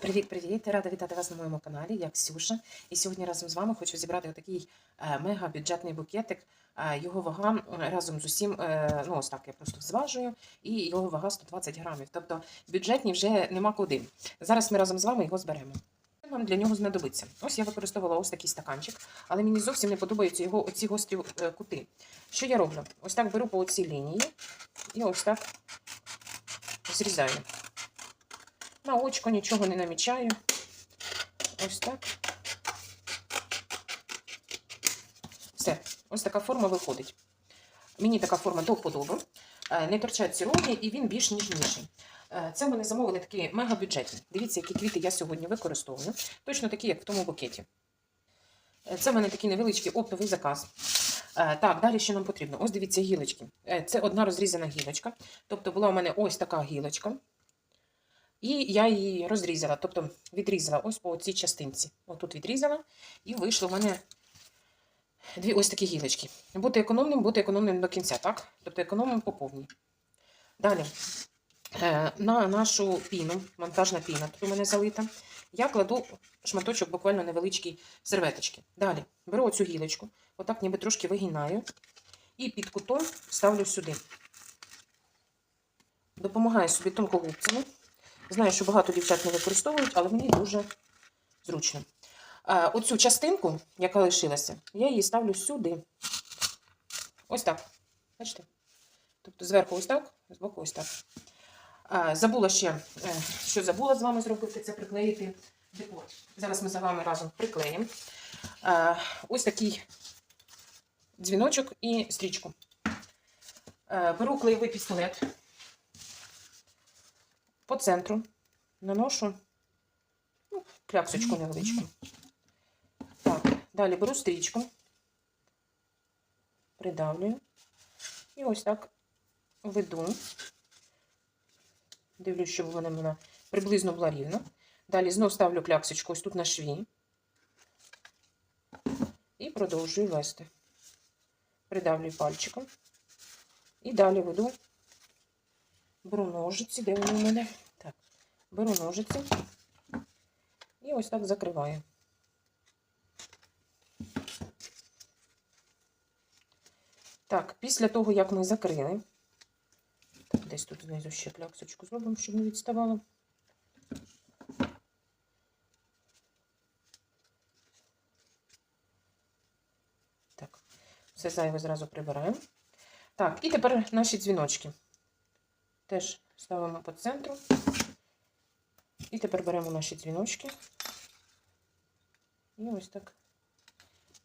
Привіт-привіт! Рада вітати вас на моєму каналі, я Ксюша. І сьогодні разом з вами хочу зібрати отакий е, мега-бюджетний букетик. Е, Його вага разом з усім, е, ну ось так я просто зважую, і його вага 120 грамів. Тобто бюджетні вже нема куди. Зараз ми разом з вами його зберемо. Що Нам для нього знадобиться. Ось я використовувала ось такий стаканчик, але мені зовсім не подобаються його оці гострі кути. Що я роблю? Ось так беру по оцій лінії і ось так зрізаю. На очко нічого не намічаю. Ось так. Все, ось така форма виходить. Мені така форма до вподоби. Е, Не торчать ці роги, і він більш ніжніший. Е, Це в мене замовили такі мега-бюджетні. Дивіться, які квіти я сьогодні використовую. Точно такі, як в тому букеті. Е, Це в мене такий невеличкий оптовий заказ. Так, далі що нам потрібно? Ось дивіться гілочки. Це одна розрізана гілочка. Тобто була у мене ось така гілочка. І я її розрізала, тобто відрізала ось по цій частинці. Отут відрізала, і вийшло в мене дві ось такі гілочки. Бути економним, бути економним до кінця, так? Тобто економним по повній. Далі, е, на нашу піну, монтажна піна тут у мене залита, я кладу шматочок буквально невеличкий серветочки. Далі беру оцю гілочку, отак ніби трошки вигинаю, і під кутом ставлю сюди. Допомагаю собі тонкогубцями. Знаю, що багато дівчат не використовують, але мені дуже зручно. Оцю частинку, яка лишилася, я її ставлю сюди. Ось так. Бачите? Тобто зверху ось так, збоку ось так. Забула ще, е, що забула з вами зробити, це приклеїти декор. Зараз ми за вами разом приклеїмо. Ось такий дзвіночок і стрічку. Е, Беру клеєвий пістолет по центру наношу ну, кляксочку невеличку. Так, далі беру стрічку, придавлюю і ось так веду. Дивлюсь, щоб вона мене приблизно була рівна. Далі знов ставлю кляксочку ось тут на шві. І продовжую вести. Придавлюю пальчиком. І далі веду Беру ножиці, де вони у мене? Так, беру ножиці і ось так закриваю. Так, після того, як ми закрили, так, десь тут знизу ще кляксочку зробимо, щоб не відставало. Так, все зайве зразу прибираємо. Так, і тепер наші дзвіночки. Теж ставимо по центру. І тепер беремо наші дзвіночки. І ось так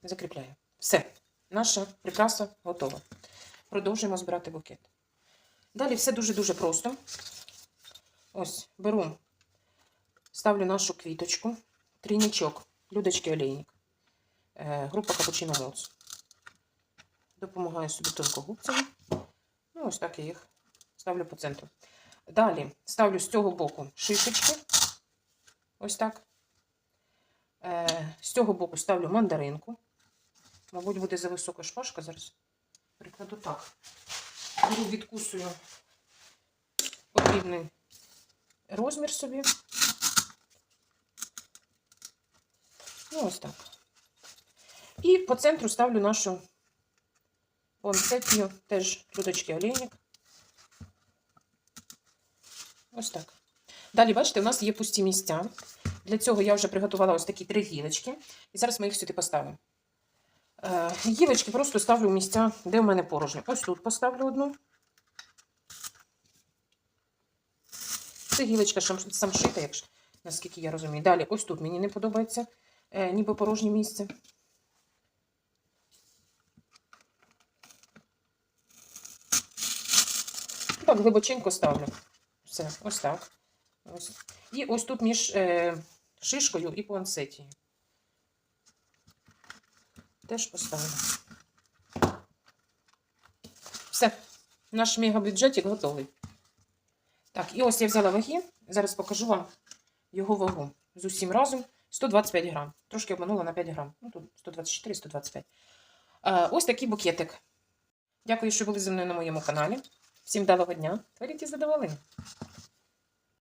закріпляємо. Все, наша прикраса готова. Продовжуємо збирати букет. Далі все дуже-дуже просто. Ось, беру, ставлю нашу квіточку, трійничок, людочки олійник, е, група Капучино Молц. Допомагаю собі тонкогубцями. Ну, ось так я їх ставлю по центру. Далі ставлю з цього боку шишечки. Ось так. Е, з цього боку ставлю мандаринку. Мабуть, буде за висока шпажка. Зараз прикладу так. Беру, відкусую потрібний розмір собі. Ну, ось так. І по центру ставлю нашу понцетню, теж людочки олійник. Ось так. Далі, бачите, у нас є пусті місця. Для цього я вже приготувала ось такі три гілочки. І зараз ми їх сюди поставимо. Е, гілочки просто ставлю в місця, де в мене порожньо. Ось тут поставлю одну. Це гілочка самшита, якщо, наскільки я розумію. Далі, ось тут мені не подобається е, ніби порожнє місце. Так, глибоченько ставлю. Все, ось так. Ось. І ось тут між е, шишкою і пуансетією. Теж поставлю. Все, наш мегабюджетик готовий. Так, і ось я взяла ваги. Зараз покажу вам його вагу. З усім разом 125 грам. Трошки обманула на 5 грам. Ну, тут 124-125. Е, ось такий букетик. Дякую, що були зі мною на моєму каналі. Всім вдалого дня! Творіть із задоволенням!